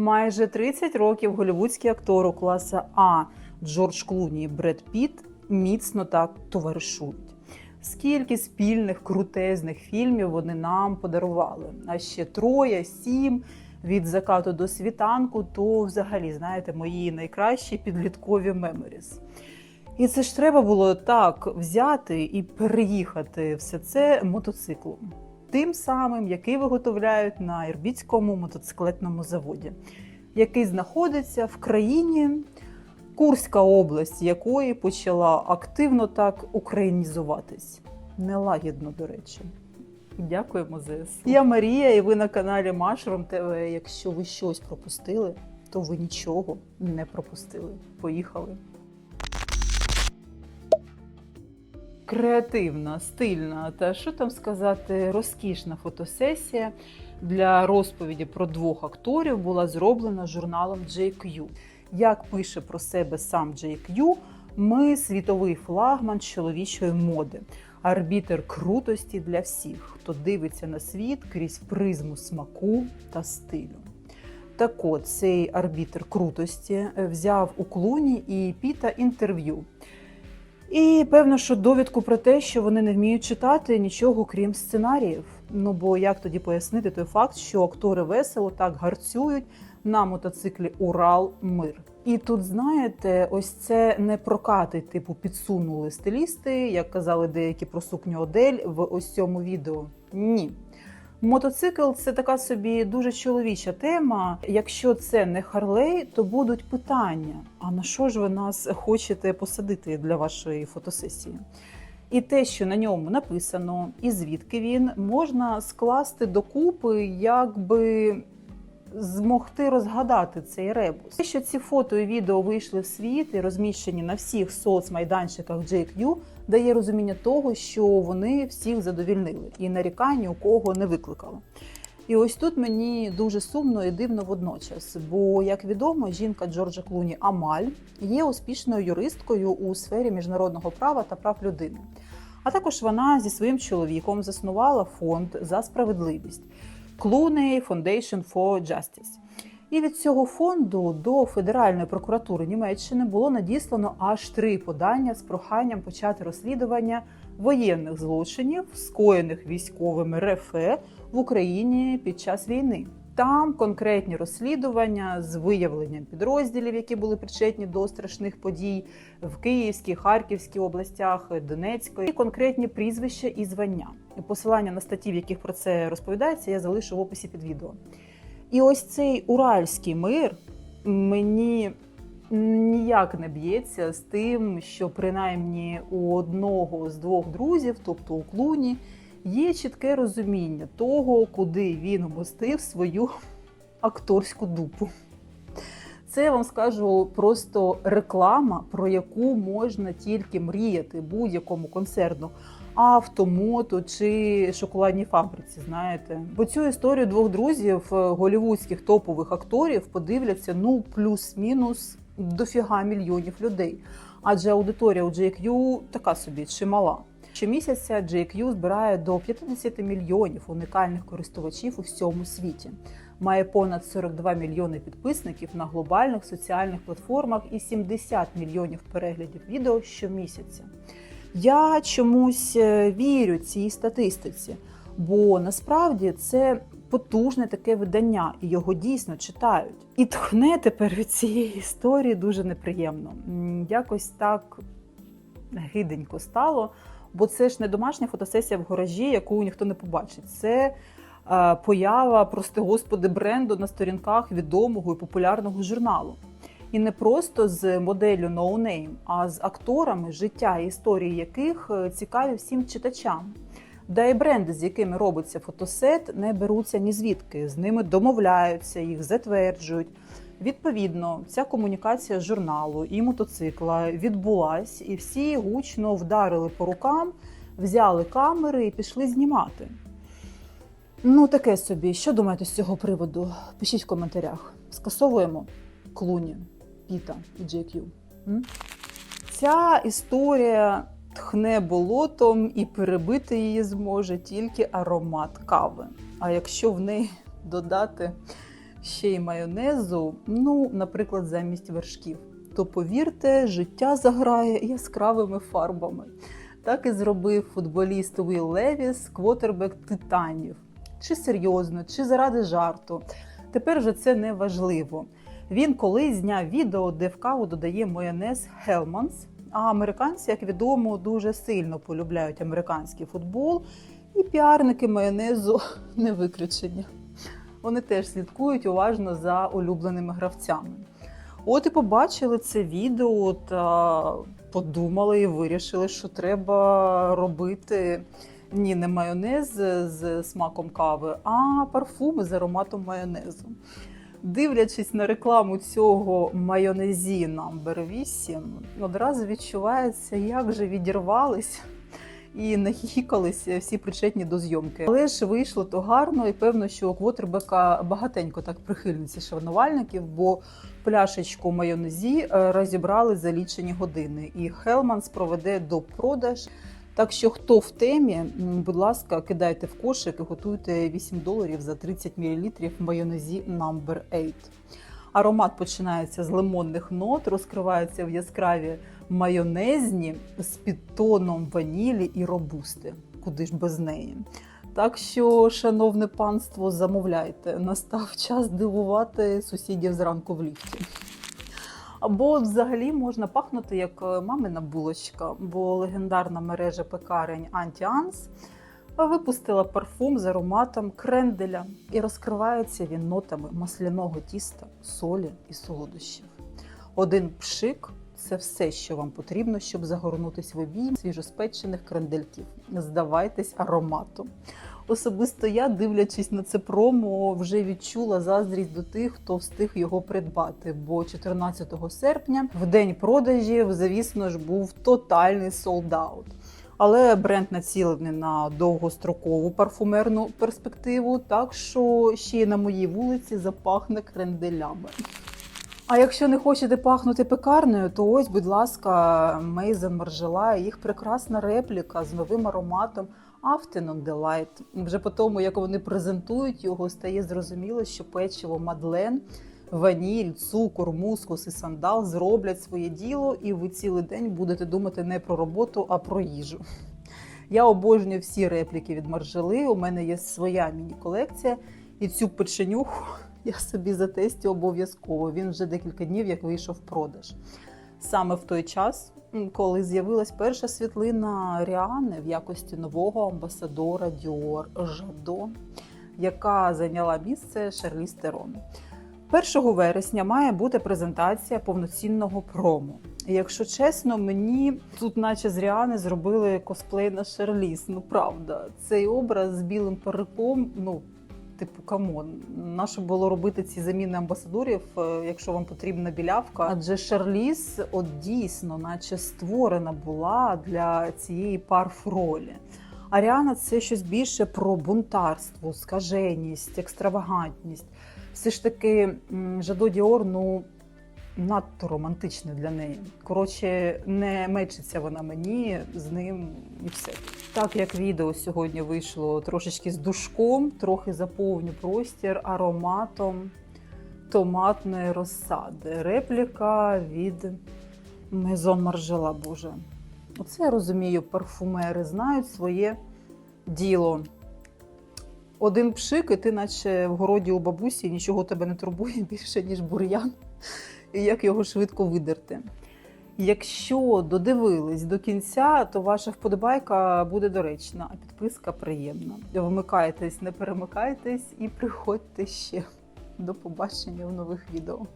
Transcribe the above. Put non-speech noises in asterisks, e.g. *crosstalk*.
Майже 30 років голівудський актор класа А Джордж Клуні і Бред Піт міцно так товаришують. Скільки спільних крутезних фільмів вони нам подарували? А ще троє, сім від закату до світанку, то взагалі, знаєте, мої найкращі підліткові меморіс. І це ж треба було так взяти і переїхати все це мотоциклом. Тим самим, який виготовляють на Ірбітському мотоциклетному заводі, який знаходиться в країні, Курська область, якої почала активно так українізуватись. Нелагідно, до речі. Дякуємо ЗС. Я Марія, і ви на каналі Mushroom TV. Якщо ви щось пропустили, то ви нічого не пропустили. Поїхали. Креативна, стильна та що там сказати, розкішна фотосесія для розповіді про двох акторів була зроблена журналом JQ. Як пише про себе сам JQ, ми світовий флагман чоловічої моди, арбітер крутості для всіх, хто дивиться на світ крізь призму смаку та стилю. Так от цей арбітер крутості взяв у клуні і Піта інтерв'ю. І певно, що довідку про те, що вони не вміють читати нічого крім сценаріїв. Ну бо як тоді пояснити той факт, що актори весело так гарцюють на мотоциклі Урал Мир. І тут, знаєте, ось це не прокати, типу, підсунули стилісти, як казали деякі про сукню Одель в ось цьому відео. Ні. Мотоцикл це така собі дуже чоловіча тема. Якщо це не Харлей, то будуть питання: а на що ж ви нас хочете посадити для вашої фотосесії? І те, що на ньому написано, і звідки він можна скласти докупи, якби змогти розгадати цей ребус. Те, що ці фото і відео вийшли в світ і розміщені на всіх соцмайданчиках JQ, дає розуміння того, що вони всіх задовільнили і нарікань у кого не викликало. І ось тут мені дуже сумно і дивно водночас. Бо, як відомо, жінка Джорджа Клуні Амаль є успішною юристкою у сфері міжнародного права та прав людини. А також вона зі своїм чоловіком заснувала фонд за справедливість Clooney Foundation for Justice. І від цього фонду до Федеральної прокуратури Німеччини було надіслано аж три подання з проханням почати розслідування воєнних злочинів, скоєних військовими РФ в Україні під час війни. Там конкретні розслідування з виявленням підрозділів, які були причетні до страшних подій в Київській, Харківській областях, Донецької, і конкретні прізвища і звання. Посилання на статті, в яких про це розповідається, я залишу в описі під відео. І ось цей уральський мир мені ніяк не б'ється з тим, що принаймні у одного з двох друзів, тобто у клуні, є чітке розуміння того, куди він вмостив свою акторську дупу. Це я вам скажу просто реклама, про яку можна тільки мріяти будь-якому концерну. Автомото чи шоколадній фабриці, знаєте, бо цю історію двох друзів е, голівудських топових акторів подивляться ну плюс-мінус дофіга мільйонів людей. Адже аудиторія у JQ така собі чимала. Щомісяця JQ збирає до 50 мільйонів унікальних користувачів у всьому світі. Має понад 42 мільйони підписників на глобальних соціальних платформах і 70 мільйонів переглядів відео щомісяця. Я чомусь е, вірю цій статистиці, бо насправді це потужне таке видання, і його дійсно читають. І тхне тепер від цієї історії дуже неприємно. Якось так гиденько стало, бо це ж не домашня фотосесія в гаражі, яку ніхто не побачить. Це е, поява, прости господи, бренду на сторінках відомого і популярного журналу. І не просто з моделлю No Name, а з акторами, життя і історії яких е, цікаві всім читачам. Да і бренди, з якими робиться фотосет, не беруться ні звідки. З ними домовляються, їх затверджують. Відповідно, ця комунікація журналу і мотоцикла відбулась, і всі гучно вдарили по рукам, взяли камери і пішли знімати. Ну, таке собі. Що думаєте з цього приводу? Пишіть в коментарях. Скасовуємо клуні, Піта і JQ. М? Ця історія тхне болотом і перебити її зможе тільки аромат кави. А якщо в неї додати ще й майонезу, ну, наприклад, замість вершків, то повірте, життя заграє яскравими фарбами. Так і зробив футболіст Уіл Левіс, квотербек титанів. Чи серйозно, чи заради жарту. Тепер вже це не важливо. Він колись зняв відео, де в каву додає майонез Hellmann's, а американці, як відомо, дуже сильно полюбляють американський футбол, і піарники майонезу *laughs* не виключення. Вони теж слідкують уважно за улюбленими гравцями. От і побачили це відео та подумали і вирішили, що треба робити ні, не майонез з смаком кави, а парфуми з ароматом майонезу. Дивлячись на рекламу цього майонезі Number 8, одразу відчувається, як же відірвались і нахікалися всі причетні до зйомки. Але ж вийшло то гарно, і певно, що квотербека багатенько так прихильниці шанувальників, бо пляшечку майонезі е, розібрали за лічені години. І Хелманс проведе до продаж. Так що, хто в темі, будь ласка, кидайте в кошик і готуйте 8 доларів за 30 мл майонезі Number 8. Аромат починається з лимонних нот, розкривається в яскраві майонезні з підтоном ванілі і робусти. Куди ж без неї? Так що, шановне панство, замовляйте. Настав час дивувати сусідів зранку в ліфті. Або взагалі можна пахнути як е, мамина булочка, бо легендарна мережа пекарень Антіанс випустила парфум з ароматом кренделя і розкривається він нотами масляного тіста, солі і солодощів. Один пшик це все, що вам потрібно, щоб загорнутися в обійм свіжоспечених крендельків. Здавайтесь ароматом. Особисто я, дивлячись на це промо, вже відчула заздрість до тих, хто встиг його придбати. Бо 14 серпня, в день продажів, звісно ж, був тотальний солдаут. Але бренд націлений на довгострокову парфумерну перспективу, так що ще й на моїй вулиці запахне кренделями. А якщо не хочете пахнути пекарнею, то ось, будь ласка, Мейзен Маржела, їх прекрасна репліка з новим ароматом Afternoon Delight. Вже по тому, як вони презентують його, стає зрозуміло, що печиво Мадлен, ваніль, цукор, мускус і сандал зроблять своє діло, і ви цілий день будете думати не про роботу, а про їжу. Я обожнюю всі репліки від Маржели. У мене є своя міні-колекція, і цю печенюху *laughs* я собі затестю обов'язково. Він вже декілька днів як вийшов в продаж. Саме в той час, коли з'явилась перша світлина Ріани в якості нового амбасадора Dior Жадо, яка зайняла місце Шарліз Терон. 1 вересня має бути презентація повноцінного промо. Якщо чесно, мені тут, наче з Ріани, зробили косплей на Шарліз. Ну правда, цей образ з білим париком, ну. Типу, камон, нащо було робити ці заміни амбасадорів, е, якщо вам потрібна білявка? Адже Шарліз, от дійсно, наче створена була для цієї парф-ролі. Аріана це щось більше про бунтарство, скаженість, екстравагантність. Все ж таки, Жадо Діор, ну надто романтичне для неї. Коротше, не мечиться вона мені з ним і все. Так як відео сьогодні вийшло трошечки з душком, трохи заповню простір ароматом томатної розсади. Репліка від Мезон Маржела. Боже. Оце я розумію, парфумери знають своє діло. Один пшик, і ти, наче в городі у бабусі, нічого тебе не турбує *laughs* більше, ніж бур'ян, і як його швидко видерти. Якщо додивились до кінця, то ваша вподобайка буде доречна, а підписка приємна. Вмикайтесь, не перемикайтесь і приходьте ще. До побачення в нових відео.